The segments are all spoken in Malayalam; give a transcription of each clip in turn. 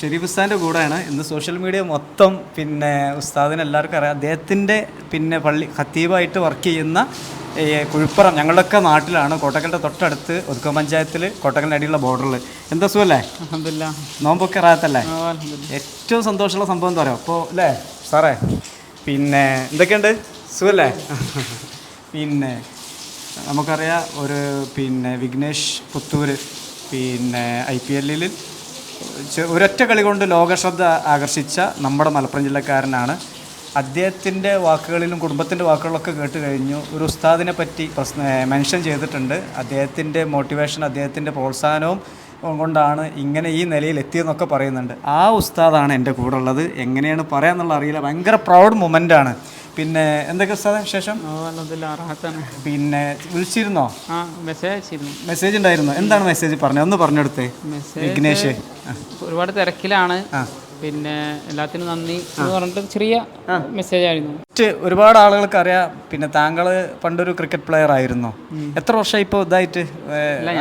ഷെരീഫ് ഉസ്താദിന്റെ കൂടെയാണ്. ഇന്ന് സോഷ്യൽ മീഡിയ മൊത്തം പിന്നെ ഉസ്താദിന് എല്ലാവർക്കും അറിയാം. അദ്ദേഹത്തിന്റെ പിന്നെ പള്ളി ഖത്തീബായിട്ട് വർക്ക് ചെയ്യുന്ന ഈ കുഴിപ്പുറം ഞങ്ങളുടെയൊക്കെ നാട്ടിലാണ്. കോട്ടക്കലിന്റെ തൊട്ടടുത്ത് ഒതുക്ക പഞ്ചായത്തിൽ കോട്ടക്കലിന്റെ അടിയുള്ള ബോർഡറിൽ എന്താ സുഖല്ലേ? അലഹമില്ല നോമ്പൊക്കെ അറിയാത്തല്ലേ ഏറ്റവും സന്തോഷമുള്ള സംഭവം എന്താ പറയുക അപ്പോൾ അല്ലേ? സാറേ പിന്നെ എന്തൊക്കെയുണ്ട്? സുഖല്ലേ? പിന്നെ നമുക്കറിയാം ഒരു പിന്നെ വിഘ്നേഷ് പുത്തൂര് പിന്നെ ഐ പി എല്ലിൽ ഒരൊറ്റ കളി കൊണ്ട് ലോകശ്രദ്ധ ആകർഷിച്ച നമ്മുടെ മലപ്പുറം ജില്ലക്കാരനാണ്. അദ്ദേഹത്തിന്റെ വാക്കുകളിലും കുടുംബത്തിന്റെ വാക്കുകളൊക്കെ കേട്ട് കഴിഞ്ഞു. ഒരു ഉസ്താദിനെ പറ്റി മെൻഷൻ ചെയ്തിട്ടുണ്ട്. അദ്ദേഹത്തിന്റെ മോട്ടിവേഷൻ അദ്ദേഹത്തിന്റെ പ്രോത്സാഹനവും കൊണ്ടാണ് ഇങ്ങനെ ഈ നിലയിൽ എത്തിയെന്നൊക്കെ പറയുന്നുണ്ട്. ആ ഉസ്താദാണ് എന്റെ കൂടെ ഉള്ളത്. എങ്ങനെയാണ് പറയാമെന്നുള്ള അറിയില്ല. ഭയങ്കര പ്രൗഡ് മൊമെന്റ് ആണ് പിന്നെ എന്തൊക്കെ ഉസ്താദ ശേഷം ഓ അലഹമില്ല റാഹത്താണ് പിന്നെ വിളിച്ചിരുന്നോ? ആ മെസ്സേജ് ഉണ്ടായിരുന്നോ. എന്താണ് മെസ്സേജ് പറഞ്ഞത് ഒന്ന് പറഞ്ഞെടുത്തേ വിഘ്നേഷ്. ഒരുപാട് തിരക്കിലാണ്. ആ. പിന്നെ എല്ലാത്തിനും നന്ദി എന്ന് പറഞ്ഞിട്ട് ചെറിയ മെസ്സേജ് ആയിരുന്നു. ഒരുപാട് ആളുകൾക്ക് അറിയാം പിന്നെ താങ്കൾ പണ്ടൊരു ക്രിക്കറ്റ് പ്ലെയർ ആയിരുന്നു. എത്ര വർഷം ഇപ്പോൾ ഇതായിട്ട്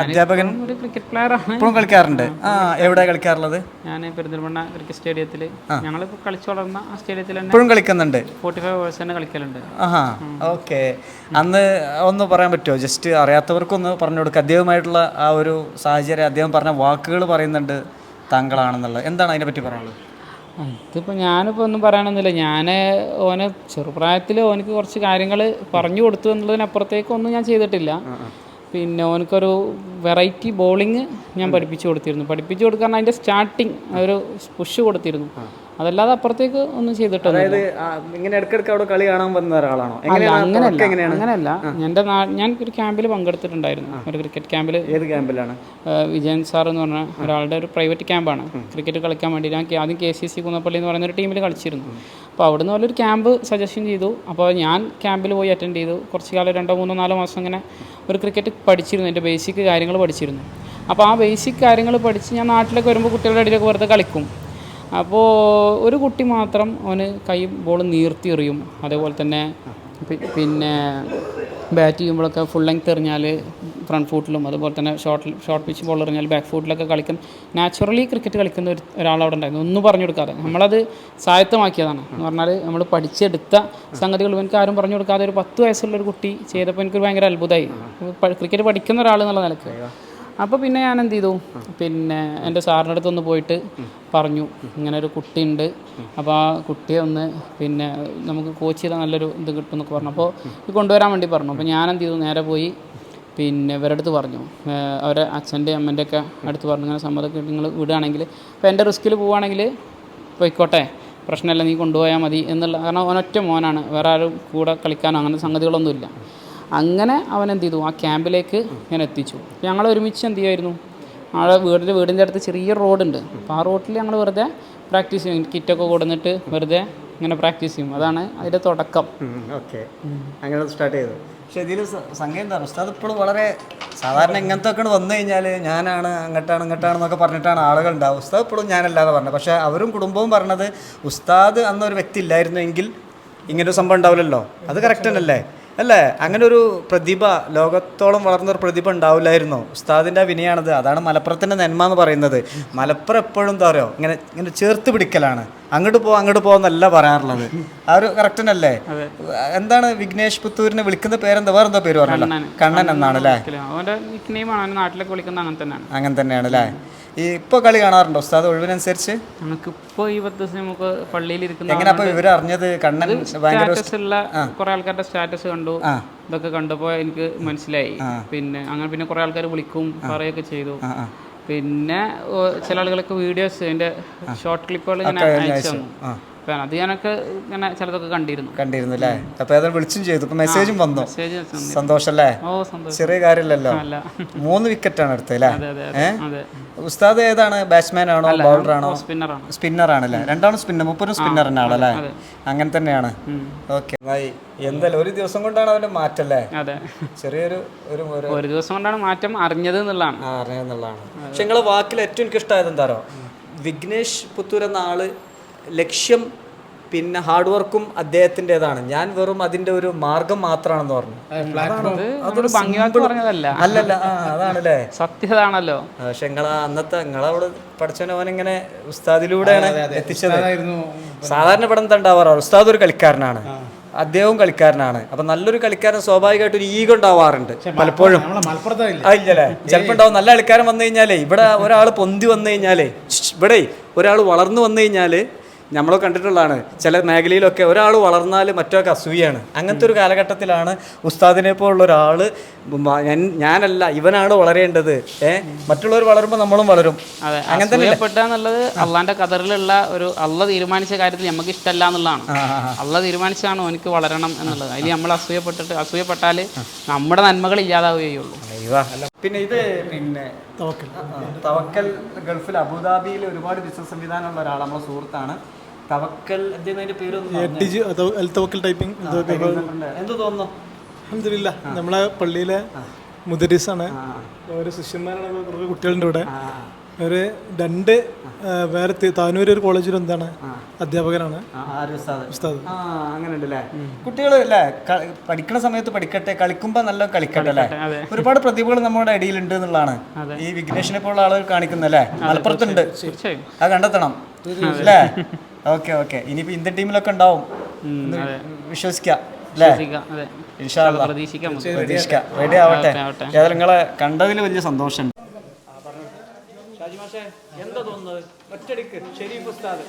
അധ്യാപകൻ? ഒരു ക്രിക്കറ്റ് പ്ലെയർ ആണ്. ഇപ്പോഴും കളിക്കാറുണ്ട്. ആ എവിടെ കളിക്കാറുള്ളത്? ഞാൻ പെരിന്തൽമണ്ണ ക്രിക്കറ്റ് സ്റ്റേഡിയത്തിൽ ഞങ്ങളിപ്പോൾ കളിച്ചു വളർന്ന ആ സ്റ്റേഡിയത്തിൽ തന്നെ ഇപ്പോഴും കളിക്കുന്നുണ്ട്? ഫോർട്ടി ഫൈവ് അവേഴ്സ് തന്നെ കളിക്കലുണ്ട്. ആഹാ ഓക്കെ. അന്ന് ഒന്ന് പറയാൻ പറ്റുമോ ജസ്റ്റ് അറിയാത്തവർക്കൊന്ന് പറഞ്ഞു കൊടുക്കുക അദ്ദേഹമായിട്ടുള്ള ആ ഒരു സാഹചര്യം അദ്ദേഹം പറഞ്ഞ വാക്കുകൾ പറയുന്നുണ്ട്. താങ്കളാണെന്നുള്ളത്? എന്താണ് അതിനെ പറ്റി പറയാനുള്ളത്? ഇതിപ്പോൾ ഞാനിപ്പോൾ ഒന്നും പറയാനൊന്നുമില്ല. ഞാൻ ഓനെ ചെറുപ്രായത്തിൽ ഓനക്ക് കുറച്ച് കാര്യങ്ങൾ പറഞ്ഞു കൊടുത്തു എന്നുള്ളതിനപ്പുറത്തേക്കൊന്നും ഞാൻ ചെയ്തിട്ടില്ല. പിന്നെ ഓനക്കൊരു വെറൈറ്റി ബോളിങ് ഞാൻ പഠിപ്പിച്ചു കൊടുത്തിരുന്നു. പഠിപ്പിച്ചു കൊടുക്കാൻ അതിന്റെ സ്റ്റാർട്ടിങ് ഒരു പുഷ് കൊടുത്തിരുന്നു. അതല്ലാതെ അപ്പുറത്തേക്ക് ഒന്നും ചെയ്തിട്ടൊന്നും അതായത് ആ, ഇങ്ങനെ അവിടെ കളി കാണാൻ വന്ന ഒരാളാണോ? അങ്ങനെയല്ല തുടക്കം എങ്ങനെയാണ്? അങ്ങനെയല്ല എന്റെ നാ ഞാൻ ഒരു ക്യാമ്പിൽ പങ്കെടുത്തിട്ടുണ്ടായിരുന്നു. ഒരു ക്രിക്കറ്റ് ക്യാമ്പിൽ. ഏത് ക്യാമ്പിലാണ്? വിജയൻ സാർ എന്ന് പറഞ്ഞ ഒരാളുടെ ഒരു പ്രൈവറ്റ് ക്യാമ്പാണ്. ക്രിക്കറ്റ് കളിക്കാൻ വേണ്ടി ഞാൻ കേ- ആദ്യം കെ സി സി കുന്നപ്പള്ളി എന്ന് പറയുന്ന ഒരു ടീമിൽ കളിച്ചിരുന്നു. അപ്പോൾ അവിടുന്ന് ഒരു ക്യാമ്പ് സജഷൻ ചെയ്തു. അപ്പോൾ ഞാൻ ക്യാമ്പിൽ പോയി അറ്റൻഡ് ചെയ്തു. കുറച്ച് കാലം രണ്ടോ മൂന്നോ നാലോ മാസം ഇങ്ങനെ ഒരു ക്രിക്കറ്റ് പഠിച്ചിരുന്നു. എന്റെ ബേസിക് കാര്യങ്ങൾ പഠിച്ചിരുന്നു. അപ്പോൾ ആ ബേസിക് കാര്യങ്ങൾ പഠിച്ച് ഞാൻ നാട്ടിലേക്ക് വരുമ്പോൾ കുട്ടികളുടെ ഇടയിലൊക്കെ വെറുതെ കളിക്കും. അപ്പോൾ ഒരു കുട്ടി മാത്രം അവന് കൈ ബോൾ നീർത്തി എറിയും. അതേപോലെ തന്നെ പിന്നെ ബാറ്റ് ചെയ്യുമ്പോഴൊക്കെ ഫുൾ ലെങ്ത് എറിഞ്ഞാൽ ഫ്രണ്ട് ഫൂട്ടിലും അതുപോലെ തന്നെ ഷോർട്ട് ഷോർട്ട് പിച്ച് ബോൾ എറിഞ്ഞാൽ ബാക്ക് ഫൂട്ടിലൊക്കെ കളിക്കും. നാച്ചുറലി ക്രിക്കറ്റ് കളിക്കുന്ന ഒരു ഒരാൾ അവിടെ ഉണ്ടായിരുന്നു. ഒന്നും പറഞ്ഞു കൊടുക്കാതെ. നമ്മളത് സ്വായത്തമാക്കിയതാണ് എന്ന് പറഞ്ഞാൽ നമ്മൾ പഠിച്ചെടുത്ത സംഗതികൾ എനിക്ക് ആരും പറഞ്ഞു കൊടുക്കാതെ ഒരു പത്ത് വയസ്സുള്ള ഒരു കുട്ടി ചെയ്തപ്പോൾ എനിക്കൊരു ഭയങ്കര അത്ഭുതമായി. ക്രിക്കറ്റ് പഠിക്കുന്ന ഒരാൾ എന്നുള്ള നിലയ്ക്ക്. അപ്പോൾ പിന്നെ ഞാൻ എന്ത് ചെയ്തു പിന്നെ എന്റെ സാറിന്റെ അടുത്തൊന്ന് പോയിട്ട് പറഞ്ഞു. ഇങ്ങനെ ഒരു കുട്ടിയുണ്ട്. അപ്പോൾ ആ കുട്ടിയെ ഒന്ന് പിന്നെ നമുക്ക് കോച്ച് ചെയ്താൽ നല്ലൊരു ഇത് കിട്ടും എന്നൊക്കെ പറഞ്ഞു. അപ്പോൾ ഇത് കൊണ്ടുവരാൻ വേണ്ടി പറഞ്ഞു. അപ്പോൾ ഞാൻ എന്ത് ചെയ്തു നേരെ പോയി പിന്നെ ഇവരുടെ അടുത്ത് പറഞ്ഞു അവരെ അച്ഛന്റെ അമ്മന്റെ ഒക്കെ അടുത്ത് പറഞ്ഞു. ഇങ്ങനെ സമ്മതമൊക്കെ നിങ്ങൾ വിടുകയാണെങ്കിൽ അപ്പോൾ എന്റെ റിസ്കിൽ പോവുകയാണെങ്കിൽ പോയിക്കോട്ടെ. പ്രശ്നമില്ല നീ കൊണ്ടുപോയാൽ മതി എന്നുള്ള കാരണം ഒനൊറ്റ മോനാണ്. വേറെ ആരും കൂടെ കളിക്കാനോ അങ്ങനെ സംഗതികളൊന്നുമില്ല. അങ്ങനെ അവൻ എന്ത് ചെയ്തു? ആ ക്യാമ്പിലേക്ക് ഞാൻ എത്തിച്ചു. ഞങ്ങൾ ഒരുമിച്ച് എന്ത് ചെയ്യുമായിരുന്നു ആളെ വീടിന്റെ വീടിന്റെ അടുത്ത് ചെറിയ റോഡുണ്ട്. അപ്പോൾ ആ റോഡിൽ ഞങ്ങൾ വെറുതെ പ്രാക്ടീസ് ചെയ്യും. കിറ്റൊക്കെ കൊടുന്നിട്ട് വെറുതെ ഇങ്ങനെ പ്രാക്ടീസ് ചെയ്യും. അതാണ് അതിന്റെ തുടക്കം. ഓക്കെ. അങ്ങനെ സ്റ്റാർട്ട് ചെയ്തു. പക്ഷെ ഇതിൽ സംഗീതം എന്താണ് ഉസ്താദ് ഇപ്പോഴും വളരെ സാധാരണ ഇങ്ങനത്തെ ഒക്കെ വന്നു കഴിഞ്ഞാൽ ഞാനാണ് അങ്ങോട്ടാണ് ഇങ്ങോട്ടാണെന്നൊക്കെ പറഞ്ഞിട്ടാണ് ആളുകൾ ഉണ്ടാവും ഉസ്താദ് ഇപ്പോഴും ഞാനല്ലാതെ പറഞ്ഞത് പക്ഷേ അവരും കുടുംബവും പറഞ്ഞത് ഉസ്താദ് അന്നൊരു വ്യക്തി ഇല്ലായിരുന്നു എങ്കിൽ ഇങ്ങനൊരു സംഭവം ഉണ്ടാവില്ലല്ലോ. അത് കറക്റ്റ് തന്നെയല്ലേ? അല്ലേ? അങ്ങനെ ഒരു പ്രതിഭ ലോകത്തോളം വളർന്നൊരു പ്രതിഭ ഉണ്ടാവില്ലായിരുന്നു. ഉസ്താദിന്റെ വിനയാണത്. അതാണ് മലപ്പുറത്തിന്റെ നന്മ എന്ന് പറയുന്നത്. മലപ്പുറം എപ്പോഴും എന്താ പറയുക ഇങ്ങനെ ഇങ്ങനെ ചേർത്ത് പിടിക്കലാണ്. അങ്ങോട്ട് പോ അങ്ങോട്ട് പോകുന്നല്ല പറയാറുള്ളത്. ആ ഒരു കറക്റ്റ് തന്നെയല്ലേ എന്താണ് വിഘ്നേഷ് പുത്തൂരിനെ വിളിക്കുന്ന പേരെന്താ? വേറെന്താ പേര് പറഞ്ഞല്ലോ? കണ്ണൻ. എന്നാണ് അല്ലേ? നാട്ടിലൊക്കെ വിളിക്കുന്നത് അങ്ങനെ തന്നെയാണ്. അങ്ങനെ തന്നെയാണ് അല്ലേ? ഈ ഇപ്പോൾ കളി കാണാറുണ്ടോ? ഉസ്താദ് ഒഴിവിനനുസരിച്ച്? നമുക്കിപ്പോ ഈ പത്ത് ദിവസം നമുക്ക് പള്ളിയിൽ ഇരിക്കുന്ന എങ്ങനെ അപ്പോൾ ഇവർ അറിഞ്ഞത് കണ്ണൻ ഭയങ്കര സ്റ്റാറ്റസ് ഉള്ള കുറെ ആൾക്കാരുടെ സ്റ്റാറ്റസ് കണ്ടു. ഇതൊക്കെ കണ്ടപ്പോൾ എനിക്ക് മനസ്സിലായി. പിന്നെ അങ്ങനെ പിന്നെ കുറെ ആൾക്കാർ വിളിക്കും പറയുകയൊക്കെ ചെയ്തു. പിന്നെ ചില ആളുകളൊക്കെ വീഡിയോസ് അതിന്റെ ഷോർട്ട് ക്ലിപ്പുകൾ ഞാൻ അയച്ചു തന്നു. അപ്പൊ അത് ഞാനൊക്കെ ഇങ്ങനെ ചിലതൊക്കെ കണ്ടിരുന്നു. കണ്ടിരുന്നു അല്ലേ? അപ്പൊ ഏതായാലും വിളിച്ചും ചെയ്തു. ഇപ്പൊ മെസ്സേജും വന്നു. മെസ്സേജ് സന്തോഷല്ലേ ഓ സന്തോഷം. ചെറിയ കാര്യമല്ലല്ലോ. അല്ല. മൂന്ന് വിക്കറ്റാണ് എടുത്തത് അല്ലേ? അതെ അതെ? അതെ. ഉസ്താദ് ഏതാണ്? ബാറ്റ്സ്മാൻ ആണോ ബൗളർ ആണോ? സ്പിന്നറാണ് സ്പിന്നർ ആണല്ലേ രണ്ടാണ് സ്പിന്നർ മുപ്പതും സ്പിന്നർ ആണല്ലേ? അങ്ങനെ തന്നെയാണ്. ഓക്കെ എന്തായാലും ഒരു ദിവസം കൊണ്ടാണ് അവന്റെ മാറ്റല്ലേ അതെ. ചെറിയൊരു ഒരു ഒരു ഒരു ദിവസം കൊണ്ടാണ് മാറ്റം അറിഞ്ഞത് എന്നുള്ളതാണ്. ആ അറിയാന്നുള്ളതാണ് പക്ഷെ നിങ്ങളെ വാക്കിൽ ഏറ്റവും എനിക്ക് ഇഷ്ടമായത് എന്താറോ വിഘ്നേഷ് പുത്തൂർ എന്ന ആൾ ലക്ഷ്യം പിന്നെ ഹാർഡ് വർക്കും അദ്ദേഹത്തിന്റെതാണ്. ഞാൻ വെറും അതിന്റെ ഒരു മാർഗം മാത്രമാണെന്ന് പറഞ്ഞു. അല്ലല്ല അതാണല്ലേ. സത്യതാണല്ലോ. പക്ഷെ നിങ്ങളെ അന്നത്തെ നിങ്ങളവിടെ പഠിച്ചവനവൻ ഇങ്ങനെ ഉസ്താദിലൂടെയാണ് എത്തിച്ചത്. സാധാരണ ഇവിടെ എന്താ ഉണ്ടാവാറ്? ഉസ്താദ് ഒരു കളിക്കാരനാണ്. അദ്ദേഹവും കളിക്കാരനാണ്. അപ്പൊ നല്ലൊരു കളിക്കാരൻ സ്വാഭാവികമായിട്ട് ഒരു ഈഗോ ഉണ്ടാവാറുണ്ട് പലപ്പോഴും. ഇല്ലല്ലേ? ചിലപ്പോ ഉണ്ടാവും നല്ല കളിക്കാരൻ വന്നു കഴിഞ്ഞാലേ ഇവിടെ ഒരാൾ പൊന്തി വന്നു കഴിഞ്ഞാലേ ഇവിടെ ഒരാൾ വളർന്നു വന്നു കഴിഞ്ഞാൽ നമ്മൾ കണ്ടിട്ടുള്ളതാണ്. ചില മേഖലയിലൊക്കെ ഒരാൾ വളർന്നാൽ മറ്റൊക്കെ അസൂയാണ്. അങ്ങനത്തെ ഒരു കാലഘട്ടത്തിലാണ് ഉസ്താദിനെ പോലുള്ള ഒരാൾ ഞാനല്ല ഇവനാണ് വളരേണ്ടത്. ഏഹ് മറ്റുള്ളവർ വളരുമ്പോൾ നമ്മളും വളരും. അതെ അങ്ങനെ തന്നെ അസൂയപ്പെട്ട എന്നുള്ളത് അള്ളാന്റെ കതറിലുള്ള ഒരു അള്ള തീരുമാനിച്ച കാര്യത്തിൽ നമുക്ക് ഇഷ്ടമല്ല എന്നുള്ളതാണ്. അള്ള തീരുമാനിച്ചാണ് എനിക്ക് വളരണം എന്നുള്ളത്. അതിൽ നമ്മൾ അസൂയപ്പെട്ടിട്ട് അസൂയപ്പെട്ടാൽ നമ്മുടെ നന്മകൾ ഇല്ലാതാവുകയുള്ളൂ. പിന്നെ ഇത് പിന്നെ തവക്കൽ. ഗൾഫിൽ അബുദാബിയിൽ ഒരുപാട് ബിസിനസ് സംവിധാനമുള്ള ഒരാളാണ് നമ്മളെ സുഹൃത്താണ്. തവക്കൽ എൽത്തവക്കൽ ടൈപ്പിംഗ് എന്ത് തോന്നുന്നു? അലഹമില്ല നമ്മളെ പള്ളിയിലെ മുദരിസാണ്. ഒരു ശിഷ്യന്മാരാണ് കുറേ കുട്ടികളുണ്ട് ഇവിടെ. ഒരു രണ്ട് വേറെ താനൂര് ഒരു കോളേജിൽ എന്താണ് അധ്യാപകനാണ്. ഉസ്താദ്? ഉസ്താദ്. ആ അങ്ങനെ ഉണ്ടല്ലേ കുട്ടികൾ അല്ലേ പഠിക്കുന്ന പഠിക്കണ സമയത്ത് പഠിക്കട്ടെ കളിക്കുമ്പോ നല്ല കളിക്കട്ടെ അല്ലേ? ഒരുപാട് പ്രതിഭകൾ നമ്മുടെ ഇടയിലുണ്ട് എന്നുള്ളതാണ്. ഈ വിഘ്നേഷിനെ പോലുള്ള ആളുകൾ കാണിക്കുന്നല്ലേ മലപ്പുറത്തുണ്ട്. അത് കണ്ടെത്തണം. അല്ലേ? Okay okay. ഇനിയിപ്പോ ഇന്ത്യൻ ടീമിലൊക്കെ ഉണ്ടാവും. വിശ്വസിക്ക അല്ലേ? അതെ. ഇൻഷാ അല്ലാ. പ്രതീക്ഷിക്കാം റെഡി ആവട്ടെ. ഏതായാലും നിങ്ങളെ കണ്ടതിൽ വലിയ സന്തോഷമുണ്ട്. എന്താ തോന്നുന്നത്? ഒറ്റടിക്ക് ഷെരീഫ് ഉസ്താദ്.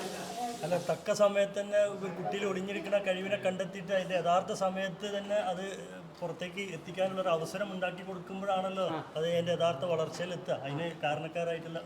അല്ല തക്ക സമയത്ത് തന്നെ കുട്ടിയിൽ ഒളിഞ്ഞിരിക്കുന്ന കഴിവിനെ കണ്ടെത്തിയിട്ട് അതിന്റെ യഥാർത്ഥ സമയത്ത് തന്നെ അത് പുറത്തേക്ക് എത്തിക്കാനുള്ള ഒരു അവസരം ഉണ്ടാക്കി കൊടുക്കുമ്പോഴാണല്ലോ അത് അതിന്റെ യഥാർത്ഥ വളർച്ചയിൽ എത്തുക. അതിന് കാരണക്കാരായിട്ടുള്ള